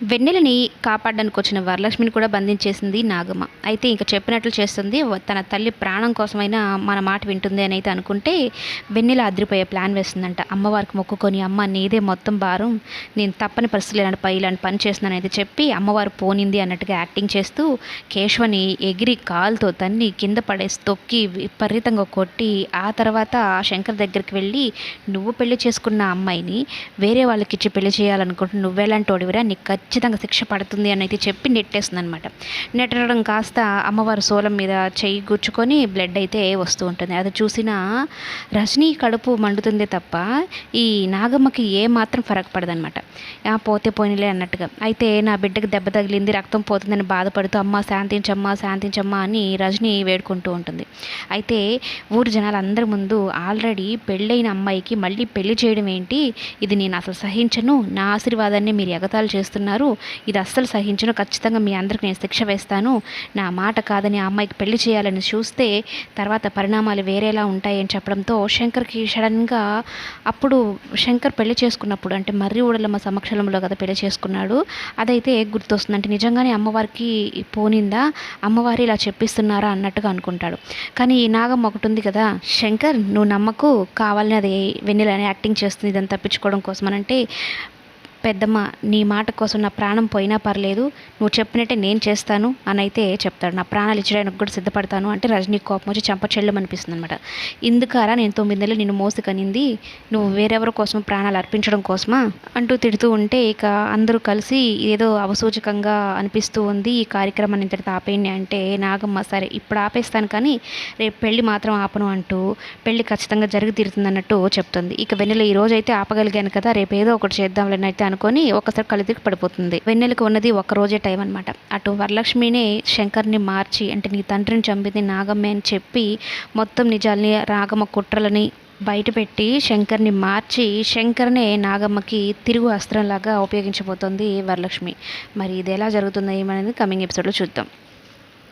వెన్నెలని కాపాడడానికి వచ్చిన వరలక్ష్మిని కూడా బంధించేసింది నాగమ్మ. అయితే ఇంకా చెప్పినట్లు చేస్తుంది తన తల్లి ప్రాణం కోసమైనా మన మాట వింటుంది అని అయితే అనుకుంటే వెన్నెల అదిరిపోయే ప్లాన్ వేస్తుందంట. అమ్మవారికి మొక్కుకొని అమ్మ నీదే మొత్తం భారం. నేను తప్పని పరిస్థితులు ఇలాంటి పై ఇలాంటి పని చేస్తున్నాను అయితే చెప్పి అమ్మవారు పోనింది అన్నట్టుగా యాక్టింగ్ చేస్తూ కేశవని ఎగిరి కాలుతో తన్ని కింద పడేసి తొక్కి విపరీతంగా కొట్టి ఆ తర్వాత శంకర్ దగ్గరికి వెళ్ళి నువ్వు పెళ్ళి చేసుకున్న అమ్మాయిని వేరే వాళ్ళకి ఇచ్చి పెళ్ళి చేయాలనుకుంటే నువ్వెలాంటి ఓడివిరా నీకు ఖచ్చితంగా శిక్ష పడుతుంది అని అయితే చెప్పి నెట్టేస్తుంది అనమాట నెట్టడం కాస్త అమ్మవారు సోలం మీద చెయ్యి గుచ్చుకొని బ్లడ్ అయితే వస్తూ ఉంటుంది. అది చూసిన రజనీ కడుపు మండుతుందే తప్ప ఈ నాగమ్మకి ఏ మాత్రం ఫరక్ పడదనమాట ఆ పోతే పోయినలే అన్నట్టుగా. అయితే నా బిడ్డకి దెబ్బ తగిలింది రక్తం పోతుందని బాధపడుతూ అమ్మ శాంతించమ్మా శాంతించమ్మా అని రజనీ వేడుకుంటూ ఉంటుంది. అయితే ఊరు జనాలు అందరి ముందు ఆల్రెడీ పెళ్ళైన అమ్మాయికి మళ్ళీ పెళ్ళి చేయడం ఏంటి? ఇది నేను అసలు సహించను. నా ఆశీర్వాదాన్ని మీరు ఎగతాలు చేస్తున్నారు. ఇది అస్సలు సహించను. ఖచ్చితంగా మీ అందరికి నేను శిక్ష వేస్తాను. నా మాట కాదని ఆ అమ్మాయికి పెళ్ళి చేయాలని చూస్తే తర్వాత పరిణామాలు వేరేలా ఉంటాయని చెప్పడంతో శంకర్కి సడన్గా అప్పుడు శంకర్ పెళ్ళి చేసుకున్నప్పుడు అంటే మర్రి ఊడలమ్మ సమక్షంలో కదా పెళ్ళి చేసుకున్నాడు. అదైతే గుర్తొస్తుంది అంటే నిజంగానే అమ్మవారికి పోనిందా? అమ్మవారి ఇలా చెప్పిస్తున్నారా అన్నట్టుగా అనుకుంటాడు. కానీ ఈ నాగమ్మ ఒకటి ఉంది కదా శంకర్ నువ్వు నమ్మకు కావాలని అది వెన్నెలని యాక్టింగ్ చేస్తుంది. ఇదని తప్పించుకోవడం కోసం అని అంటే పెద్దమ్మ నీ మాట కోసం నా ప్రాణం పోయినా పర్లేదు నువ్వు చెప్పినట్టే నేను చేస్తాను అని అయితే చెప్తాడు. నా ప్రాణాలు ఇచ్చడానికి కూడా సిద్ధపడతాను అంటే రజనీ కోపం వచ్చి చంప చెల్లం అనిపిస్తుంది అనమాట ఇందుకారా నేను తొమ్మిది నెలలు నిన్ను మోసుకనింది నువ్వు వేరెవరి కోసం ప్రాణాలు అర్పించడం కోసమా? అంటూ తిడుతూ ఉంటే ఇక అందరూ కలిసి ఏదో అవసూచకంగా అనిపిస్తూ ఉంది. ఈ కార్యక్రమాన్ని ఇంతటితో ఆపేయండి అంటే నాగమ్మ సరే ఇప్పుడు ఆపేస్తాను కానీ రేపు పెళ్ళి మాత్రం ఆపను అంటూ పెళ్ళి ఖచ్చితంగా జరిగి తీరుతుంది అన్నట్టు చెప్తుంది. ఇక వెన్నెల ఈ రోజు అయితే ఆపగలిగాను కదా రేపు ఏదో ఒకటి చేద్దాంలేనైతే అనుకొని ఒకసారి కలిదికి పడిపోతుంది. వెన్నెలకు ఉన్నది ఒక రోజే టైం అనమాట అటు వరలక్ష్మినే శంకర్ని మార్చి అంటే నీ తండ్రిని చంపింది నాగమ్మే అని చెప్పి మొత్తం నిజాల్ని రాగమ్మ కుట్రలని బయటపెట్టి శంకర్ని మార్చి శంకర్నే నాగమ్మకి తిరుగు అస్త్రంలాగా ఉపయోగించబోతోంది వరలక్ష్మి. మరి ఇది ఎలా జరుగుతుందో ఏమనేది కమింగ్ ఎపిసోడ్లో చూద్దాం.